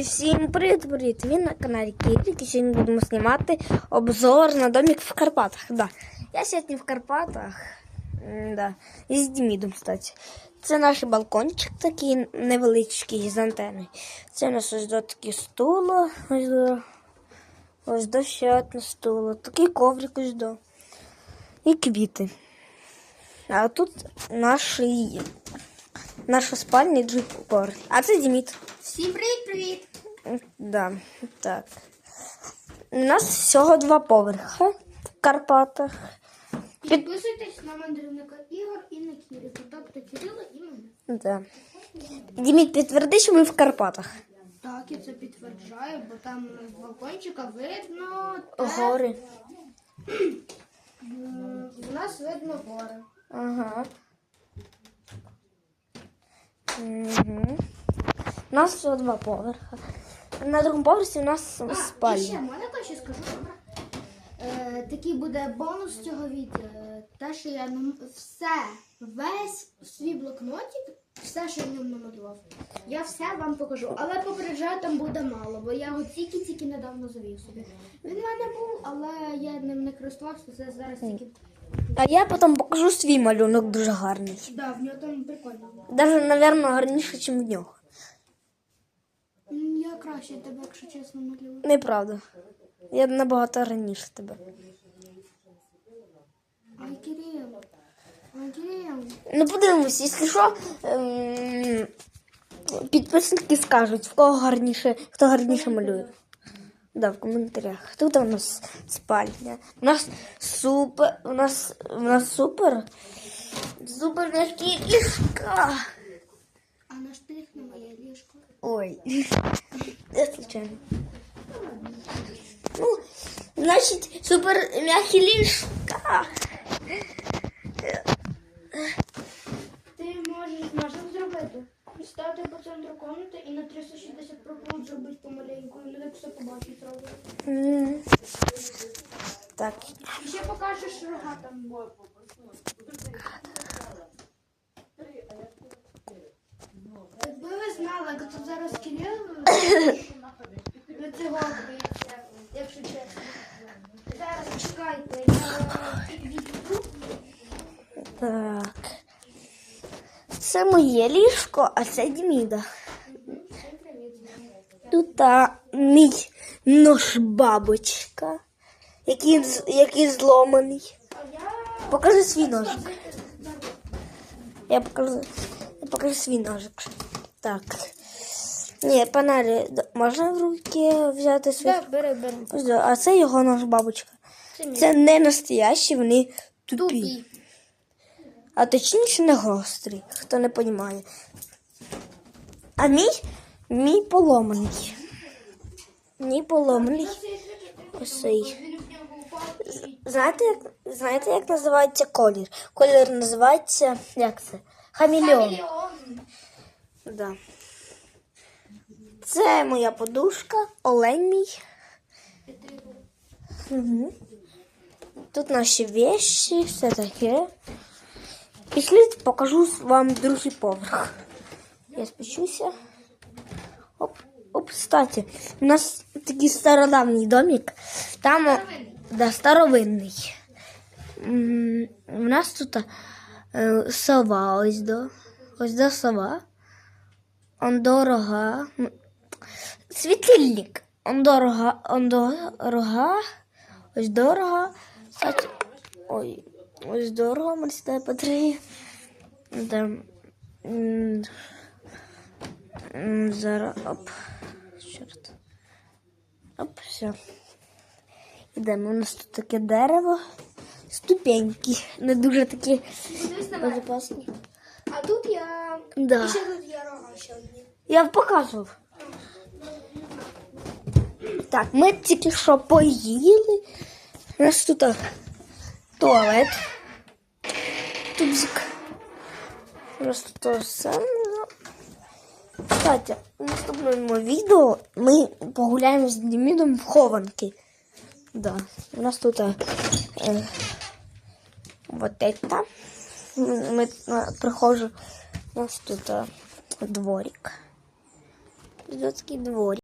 Всім привіт-привіт! Ви на каналі Кирик. І сьогодні будемо знімати обзор на домик в Карпатах. Да. Я сьогодні в Карпатах. М, Да. І з Дімідом, кстати. Це наш балкончик такий невеличкий з антеною. Це у нас ось до такі стуло. Ось до, ось до ще одне стуло. Такий коврик ось до. І квіти. А тут наш, наша спальня джип поруч. А це Діміт. Всім привіт-привіт! Да, так. У нас всього два поверхи в Карпатах. Підписуйтесь на мандрівника Ігор і на Кіріку, тобто Кирила і мене. Да. Діміт, підтверди, що ми в Карпатах. Так, я це підтверджаю, бо там з балкончика видно. те, Гори. У нас видно гори. Ага. Угу. У нас всього два поверхи. На другому поверсі у нас І ще спальня. можна ще скажу, добре? Е, такий буде бонус цього відео. Те, що я нам все, весь свій блокнотик, все, що я в ньому намалював, я все вам покажу. Але попереджаю, там буде мало, бо я його тільки-тільки недавно завів собі. Він в мене був, але я ним не користувався, це зараз тільки. А я потім покажу свій малюнок дуже гарний. Да, в нього там прикольно. Навіть, напевно, гарніше, ніж в нього. Я краще тебе, якщо чесно, малюю. Неправда. Я набагато раніше тебе. Ай, Кирил. Ай, Кирил. Ну, подивимось, якщо що, ем, підписники скажуть, в кого гарніше, хто гарніше малює. Да, в коментарях. Тут у нас спальня. У нас супер. У нас у нас супер. Супер м'які ліжка. А наш штрих на моє ліжко. Ой. Я случайно. Ну, значить, супер м'які ліжка. Ти можеш можеш зробити. Стати по центру комнати і на 360 пропонують зробити помаленьку, і люди все побачать зразу. М. Так. І ще покажеш рога там. Якби ви знали, як тут зараз Кирил, ви цього боїться, якщо чесно. Зараз чекайте, я відійду. Так. Це моє ліжко, а це Діміда. Тут а, мій нож бабочка, який, який зломаний. Покажи свій ножик. Я покажу, я покажу свій ножик. Так. Ні, панелі, можна в руки взяти свій? Так, бери, бери. А це його нож бабочка. Це не настоящі, вони тупі. А точніше не гострі, хто не розуміє. А мій, мій поломаний. Мій поломаний. Ось цей. Знаєте, як, знаєте, як називається колір? Колір називається як це? Хамільон. Да. Це моя подушка, олень мій. Угу. Тут наші вещи, все таке. Після покажу вам другий поверх. Я спущуся. Оп, оп, кстати, у нас такий стародавній домик. Там о, да, старовинний. У нас тут е, сова ось до. Ось до сова. Он дорога. Світильник. Он дорога. Он дорога. Ось дорога. Кстати, ой, ось дорога, морська патрулі. Да. М, м, Зараз оп. Чорт. Оп, все. Ідемо. У нас тут таке дерево. Ступеньки. Не дуже такі безпечні. А тут я. Да. І ще тут є рога ще одні. Я показував. Так, ми тільки що поїли. У нас тут а, туалет. Тубзик. Тут то саме. Кстати, у наступному відео ми погуляємо з Демідом в хованки. Да. У нас тут е, вот это. А, прихожу. У нас тут а, дворик. Ось дворик.